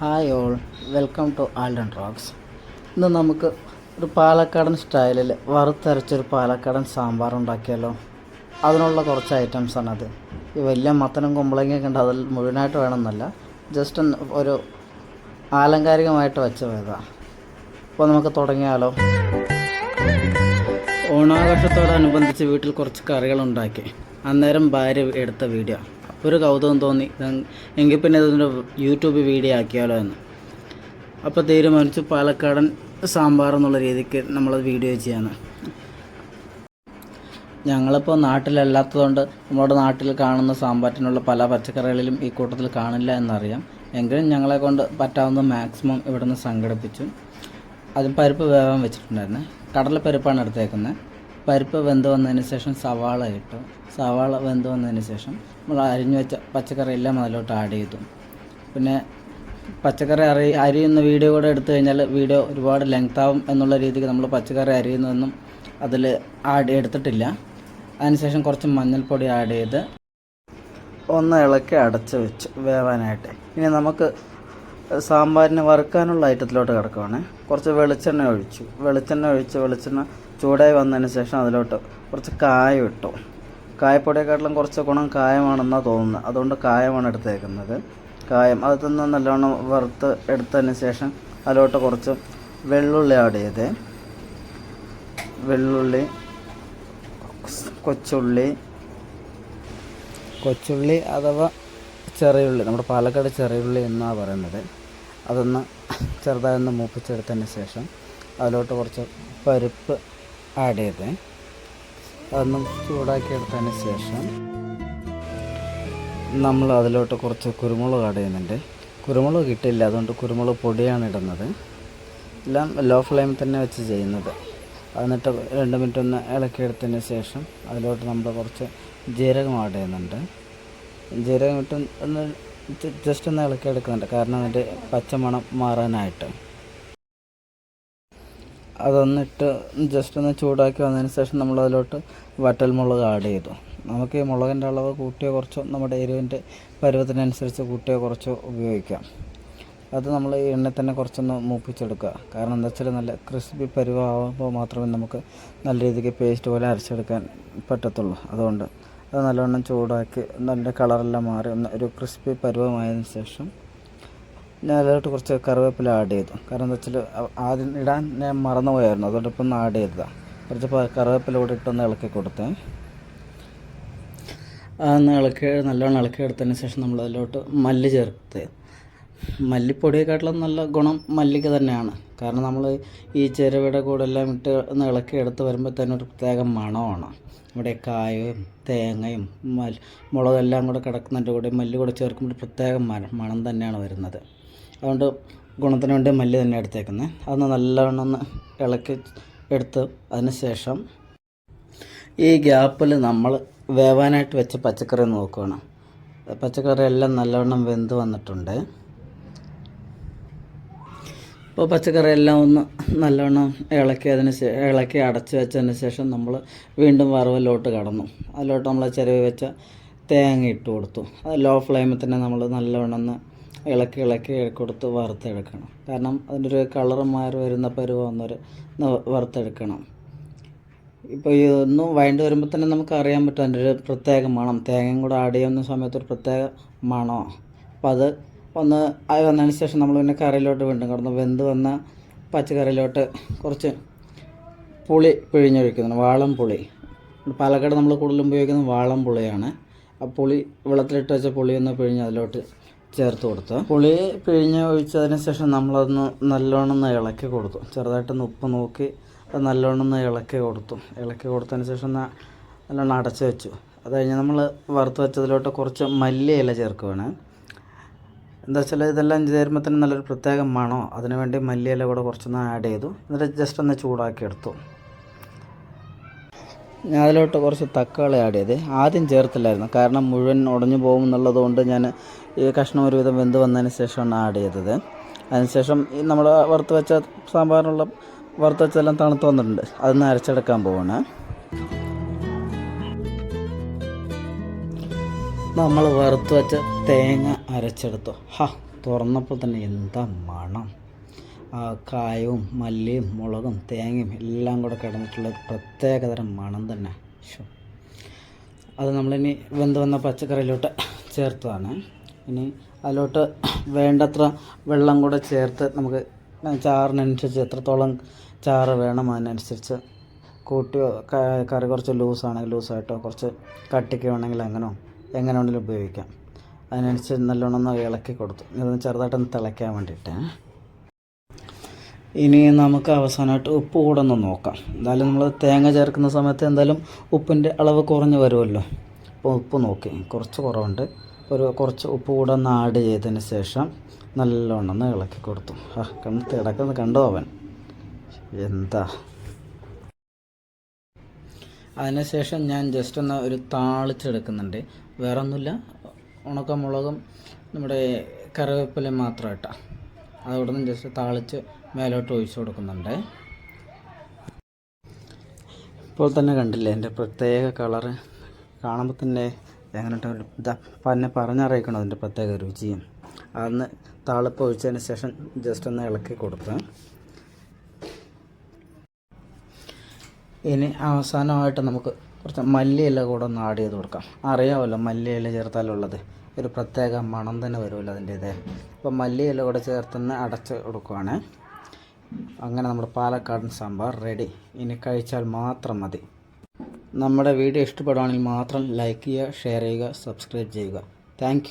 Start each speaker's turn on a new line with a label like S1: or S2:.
S1: Hi all welcome to Alden Rocks ഇന്ന് നമുക്ക് ഒരു പാലക്കാടൻ സ്റ്റൈലിൽ വറുത്തരച്ചൊരു പാലക്കാടൻ സാമ്പാർ ഉണ്ടാക്കിയാലോ? അതിനുള്ള കുറച്ച് ഐറ്റംസാണത് ഈ വലിയ മത്തനും കുമ്പളങ്ങയൊക്കെ ഉണ്ട് അതിൽ മുഴുവനായിട്ട് വേണമെന്നല്ല. ജസ്റ്റ് ഒരു ആലങ്കാരികമായിട്ട് വെച്ച വേദ അപ്പോൾ നമുക്ക് തുടങ്ങിയാലോ? ഓണാഘോഷത്തോടനുബന്ധിച്ച് വീട്ടിൽ കുറച്ച് കറികൾ ഉണ്ടാക്കി. അന്നേരം ഭാര്യ എടുത്ത വീഡിയോ ഒരു കൗതുകം തോന്നി. എങ്കിൽ പിന്നെ ഇതൊരു യൂട്യൂബ് വീഡിയോ ആക്കിയാലോ എന്ന്. അപ്പോൾ തീരുമാനിച്ചു പാലക്കാടൻ സാമ്പാർ എന്നുള്ള രീതിക്ക് നമ്മൾ വീഡിയോ ചെയ്യാന്ന്. ഞങ്ങളിപ്പോൾ നാട്ടിലല്ലാത്തതുകൊണ്ട് നമ്മുടെ നാട്ടിൽ കാണുന്ന സാമ്പാറ്റിനുള്ള പല പച്ചക്കറികളിലും ഈ കൂട്ടത്തിൽ കാണില്ല എന്നറിയാം. എങ്കിലും ഞങ്ങളെ കൊണ്ട് പറ്റാവുന്ന മാക്സിമം ഇവിടുന്ന് സംഘടിപ്പിച്ചു. അതിൽ പരിപ്പ് വേവാൻ വെച്ചിട്ടുണ്ടായിരുന്നു. കടലപ്പരിപ്പാണ് എടുത്തേക്കുന്നത് പരിപ്പ് വെന്ത് വന്നതിന് ശേഷം സവാള ഇട്ടു. സവാള വെന്ത് വന്നതിന് ശേഷം നമ്മൾ അരിഞ്ഞു വെച്ച പച്ചക്കറി എല്ലാം അതിലോട്ട് ആഡ് ചെയ്തു. പിന്നെ പച്ചക്കറി അറി അരിയുന്ന വീഡിയോ കൂടെ എടുത്തു കഴിഞ്ഞാൽ വീഡിയോ ഒരുപാട് ലെങ്ത് ആവും എന്നുള്ള രീതിക്ക് നമ്മൾ പച്ചക്കറി അരിയുന്നതൊന്നും അതിൽ ആഡ് എടുത്തിട്ടില്ല. അതിനുശേഷം കുറച്ച് മഞ്ഞൾപ്പൊടി ആഡ് ചെയ്ത് ഒന്ന് ഇളക്കി അടച്ച് വെച്ച് വേവാനായിട്ട്. ഇനി നമുക്ക് സാമ്പാറിന് വറുക്കാനുള്ള ഐറ്റത്തിലോട്ട് കിടക്കുവാണ്. കുറച്ച് വെളിച്ചെണ്ണ ഒഴിച്ചു. വെളിച്ചെണ്ണ ഒഴിച്ച് വെളിച്ചെണ്ണ ചൂടായി വന്നതിന് ശേഷം അതിലോട്ട് കുറച്ച് കായ ഇട്ടു. കായപ്പൊടിയെക്കാട്ടിലും കുറച്ച് ഗുണം കായമാണെന്നാണ് തോന്നുന്നത്. അതുകൊണ്ട് കായമാണ് എടുത്തേക്കുന്നത്. കായം അത് തന്നെ നല്ലോണം വറുത്ത് എടുത്തതിന് ശേഷം അതിലോട്ട് കുറച്ച് വെള്ളുള്ളി ആഡ് ചെയ്ത്. വെള്ളുള്ളി കൊച്ചുള്ളി കൊച്ചുള്ളി അഥവാ ചെറിയുള്ളി. നമ്മുടെ പാലക്കാട് ചെറിയുള്ളി എന്നാണ് പറയുന്നത്. അതൊന്ന് ചെറുതായൊന്ന് മൂപ്പിച്ചെടുത്തതിന് ശേഷം അതിലോട്ട് കുറച്ച് പരിപ്പ് ആഡ് ചെയ്ത്. അതൊന്ന് ചൂടാക്കി എടുത്തതിന് ശേഷം നമ്മൾ അതിലോട്ട് കുറച്ച് കുരുമുളക് ആഡ് ചെയ്യുന്നുണ്ട്. കുരുമുളക് കിട്ടില്ല അതുകൊണ്ട് കുരുമുളക് പൊടിയാണ് ഇടുന്നത്. എല്ലാം ലോ ഫ്ലെയിമിൽ തന്നെ വെച്ച് ചെയ്യുന്നത്. എന്നിട്ട് രണ്ട് മിനിറ്റ് ഒന്ന് ഇളക്കിയെടുത്തതിന് ശേഷം അതിലോട്ട് നമ്മൾ കുറച്ച് ജീരകം ആഡ് ചെയ്യുന്നുണ്ട്. ജീരകം ഇട്ട് ഒന്ന് ജസ്റ്റ് ഒന്ന് ഇളക്കിയെടുക്കുന്നുണ്ട്. കാരണം അതിന്റെ പച്ചമണം മാറാനായിട്ട്. അതൊന്നിട്ട് ജസ്റ്റ് ഒന്ന് ചൂടാക്കി വന്നതിന് ശേഷം നമ്മൾ അതിലോട്ട് വറ്റൽമുളക് ആഡ് ചെയ്തു. നമുക്ക് ഈ മുളകിന്റെ അളവ് കൂട്ടിയോ കുറച്ചോ നമ്മുടെ എരിവിന്റെ പരുവത്തിനനുസരിച്ച് കൂട്ടിയോ കുറച്ചോ ഉപയോഗിക്കാം. അത് നമ്മൾ ഈ എണ്ണയിൽ തന്നെ കുറച്ചൊന്ന് മൂപ്പിച്ചെടുക്കുക. കാരണം എന്താ വെച്ചാൽ നല്ല ക്രിസ്പി പരുവാകുമ്പോൾ മാത്രമേ നമുക്ക് നല്ല രീതിക്ക് പേസ്റ്റ് പോലെ അരച്ചെടുക്കാൻ പറ്റത്തുള്ളൂ. അതുകൊണ്ട് അത് നല്ലവണ്ണം ചൂടാക്കി നല്ല കളറെല്ലാം മാറി ഒന്ന് ഒരു ക്രിസ്പി പരുവമായതിനു ശേഷം ഞാൻ അതിലോട്ട് കുറച്ച് കറിവേപ്പില ആഡ് ചെയ്തു. കാരണം എന്താ വെച്ചാൽ ആദ്യം ഇടാൻ ഞാൻ മറന്നു പോയായിരുന്നു അതുകൊണ്ട് ഇപ്പം ഒന്ന് ആഡ് ചെയ്തതാണ് കുറച്ച് കറിവേപ്പില കൂടി ഇട്ടൊന്ന് ഇളക്കി കൊടുത്തേ. അതൊന്ന് ഇളക്കി നല്ലോണം ഇളക്കി എടുത്തതിന് ശേഷം നമ്മൾ അതിലോട്ട് മല്ലി ചേർത്ത്. മല്ലിപ്പൊടിയെക്കാട്ടിലും നല്ല ഗുണം മല്ലിക്ക് തന്നെയാണ്. കാരണം നമ്മൾ ഈ ചെറുവിടെ കൂടെ എല്ലാം ഇട്ട് ഒന്ന് ഇളക്കി എടുത്ത് വരുമ്പോൾ തന്നെ ഒരു പ്രത്യേക മണമാണ്. ഇവിടെ കായവും തേങ്ങയും മൽ മുളകെല്ലാം കൂടെ കിടക്കുന്നതിന്റെ കൂടെ മല്ലി കൂടെ ചേർക്കുമ്പോൾ പ്രത്യേക മണം മണം തന്നെയാണ് വരുന്നത്. അതുകൊണ്ട് ഗുണത്തിന് വേണ്ടി മല്ലി തന്നെ എടുത്തേക്കുന്നത് അതൊന്ന് നല്ലവണ്ണം ഒന്ന് ഇളക്കി എടുത്ത് അതിന് ശേഷം ഈ ഗ്യാപ്പിൽ നമ്മൾ വേവാനായിട്ട് വെച്ച പച്ചക്കറി നോക്കുകയാണ് പച്ചക്കറി എല്ലാം നല്ലവണ്ണം വെന്ത് വന്നിട്ടുണ്ട്. ഇപ്പോൾ പച്ചക്കറി എല്ലാം ഒന്ന് നല്ലവണ്ണം ഇളക്കിയതിന് ഇളക്കി അടച്ച് വെച്ചതിന് ശേഷം നമ്മൾ വീണ്ടും വറവിലോട്ട് കടന്നു. അതിലോട്ട് നമ്മൾ ചെരുവ് വെച്ച തേങ്ങ ഇട്ട് കൊടുത്തു. അത് ലോ ഫ്ലെയിമിൽ തന്നെ നമ്മൾ നല്ലവണ്ണം ഒന്ന് ഇളക്കി ഇളക്കി കൊടുത്ത് വറുത്തെടുക്കണം. കാരണം അതിന്റെ ഒരു കളർ മാറി വരുന്ന പരുവന്നൊരു വറുത്തെടുക്കണം. ഇപ്പോൾ ഒന്ന് വഴണ്ട് വരുമ്പോൾ തന്നെ നമുക്ക് അറിയാൻ പറ്റും അതിന്റെ ഒരു പ്രത്യേക മണം. തേങ്ങയും കൂടെ ആഡ് ചെയ്യുന്ന സമയത്ത് ഒരു പ്രത്യേക മണമോ അപ്പോൾ അത് ഒന്ന് ആയി വന്നതിന് ശേഷം നമ്മൾ പിന്നെ കറിയിലോട്ട് വീണ്ടും കിടന്നു. വെന്ത് വന്ന പച്ചക്കറിയിലോട്ട് കുറച്ച് പുളി പിഴിഞ്ഞൊഴിക്കുന്നുണ്ട് വാളം പുളി. പാലക്കാട് നമ്മൾ കൂടുതലും ഉപയോഗിക്കുന്നത് വാളം പുളിയാണ്. ആ പുളി വെള്ളത്തിലിട്ട് വെച്ച പുളി ഒന്ന് പിഴിഞ്ഞ് അതിലോട്ട് ചേർത്ത് കൊടുത്ത്. പുളി പിഴിഞ്ഞ് ഒഴിച്ചതിന് ശേഷം നമ്മളതൊന്ന് നല്ലോണം ഇളക്കി കൊടുത്തു. ചെറുതായിട്ടൊന്ന് ഉപ്പ് നോക്കി അത് നല്ലോണം ഇളക്കി കൊടുത്തു. ഇളക്കി കൊടുത്തതിന് ശേഷം നല്ലോണം അടച്ച് വെച്ചു. അത് കഴിഞ്ഞ് നമ്മൾ വറുത്ത് വെച്ചതിലോട്ട് കുറച്ച് മല്ലിയില ചേർക്കുവാണ്. എന്താ വെച്ചാൽ ഇതെല്ലാം ചേരുമ്പോൾ തന്നെ നല്ലൊരു പ്രത്യേക മണോ? അതിന് വേണ്ടി മല്ലിയില കൂടെ കുറച്ചൊന്ന് ആഡ് ചെയ്തു. എന്നിട്ട് ജസ്റ്റ് ഒന്ന് ചൂടാക്കി എടുത്തു. ഞാൻ അതിലോട്ട് കുറച്ച് തക്കാളി ആഡ് ചെയ്ത്. ആദ്യം ചേർത്തില്ലായിരുന്നു. കാരണം മുഴുവൻ ഉടഞ്ഞു പോകും എന്നുള്ളത് കൊണ്ട് ഞാൻ ഈ കഷ്ണം ഒരുവിധം വെന്ത് വന്നതിന് ശേഷമാണ് ആഡ് ചെയ്തത്. അതിനുശേഷം ഈ നമ്മൾ വറുത്ത് വെച്ച സാമ്പാറിനുള്ള വറുത്ത് വെച്ചതെല്ലാം തണുത്ത് വന്നിട്ടുണ്ട്. അതൊന്ന് അരച്ചെടുക്കാൻ പോവാണ്. നമ്മൾ വറുത്ത് വെച്ച തേങ്ങ അരച്ചെടുത്തു. ഹാ തുറന്നപ്പോൾ തന്നെ എന്താ മണം. ആ കായവും മല്ലിയും മുളകും തേങ്ങയും എല്ലാം കൂടെ കിടന്നിട്ടുള്ള പ്രത്യേക പ്രത്യേകതരം മണം തന്നെ. അത് നമ്മളിനി വെന്ത് വന്ന പച്ചക്കറിയിലോട്ട് ചേർത്തതാണ്. ഇനി അതിലോട്ട് വേണ്ടത്ര വെള്ളം കൂടെ ചേർത്ത് നമുക്ക് ചാറിനനുസരിച്ച് എത്രത്തോളം ചാറ് വേണം അതിനനുസരിച്ച് കൂട്ടിയോ കറി കുറച്ച് ലൂസാണെങ്കിൽ ലൂസായിട്ടോ കുറച്ച് കട്ടിക്ക് വേണമെങ്കിൽ അങ്ങനോ എങ്ങനെ വേണമെങ്കിലും ഉപയോഗിക്കാം. അതിനനുസരിച്ച് നല്ലോണം ഒന്ന് ഇളക്കി കൊടുത്തു. ഇതൊന്ന് ചെറുതായിട്ടൊന്ന് തിളയ്ക്കാൻ വേണ്ടിയിട്ട്. ഇനി നമുക്ക് അവസാനമായിട്ട് ഉപ്പ് കൂടെ ഒന്ന് നോക്കാം. എന്തായാലും നമ്മൾ തേങ്ങ ചേർക്കുന്ന സമയത്ത് എന്തായാലും ഉപ്പിന്റെ അളവ് കുറഞ്ഞ് വരുമല്ലോ. അപ്പോൾ ഉപ്പ് നോക്കി. കുറച്ച് കുറവുണ്ട്. ഒരു കുറച്ച് ഉപ്പ് കൂടെ ഒന്ന് ആഡ് ചെയ്തതിന് ശേഷം നല്ലോണം ഒന്ന് ഇളക്കി കൊടുത്തു. ആ കണ്ട് തിടക്കുന്ന കണ്ടോ അവൻ? എന്താ? അതിനുശേഷം ഞാൻ ജസ്റ്റ് ഒന്ന് ഒരു താളിച്ചെടുക്കുന്നുണ്ട്. വേറെ ഒന്നുമില്ല ഉണക്കമുളകും നമ്മുടെ കറിവേപ്പില മാത്രം ഇട്ടാ. അതവിടെ നിന്ന് ജസ്റ്റ് താളിച്ച് മേലോട്ട് ഒഴിച്ചു കൊടുക്കുന്നുണ്ട്. ഇപ്പോൾ തന്നെ കണ്ടില്ലേ എന്റെ പ്രത്യേക കളറ് കാണുമ്പോൾ തന്നെ എങ്ങനെ പന്നെ പറഞ്ഞറിയിക്കണം അതിന്റെ പ്രത്യേക രുചിയും അന്ന് താളിപ്പ് ഒഴിച്ചതിന് ശേഷം ജസ്റ്റ് ഒന്ന് ഇളക്കി കൊടുത്ത്. ഇനി അവസാനമായിട്ട് നമുക്ക് കുറച്ച് മല്ലിയില കൂടെ ഒന്ന് ആഡ് ചെയ്ത് കൊടുക്കാം. അറിയാമല്ലോ മല്ലിയില ചേർത്താലുള്ളത് ഒരു പ്രത്യേക മണം തന്നെ വരുമല്ലോ അതിന്റേത് അപ്പോൾ മല്ലിയില കൂടെ ചേർത്തൊന്ന് അടച്ച് കൊടുക്കുവാണ്. അങ്ങനെ നമ്മുടെ പാലക്കാടൻ സാമ്പാർ റെഡി ഇനി കഴിച്ചാൽ മാത്രം മതി. നമ്മുടെ വീഡിയോ ഇഷ്ടപ്പെടുകയാണെങ്കിൽ മാത്രം ലൈക്ക് ചെയ്യുക ഷെയർ ചെയ്യുക സബ്സ്ക്രൈബ് ചെയ്യുക. താങ്ക്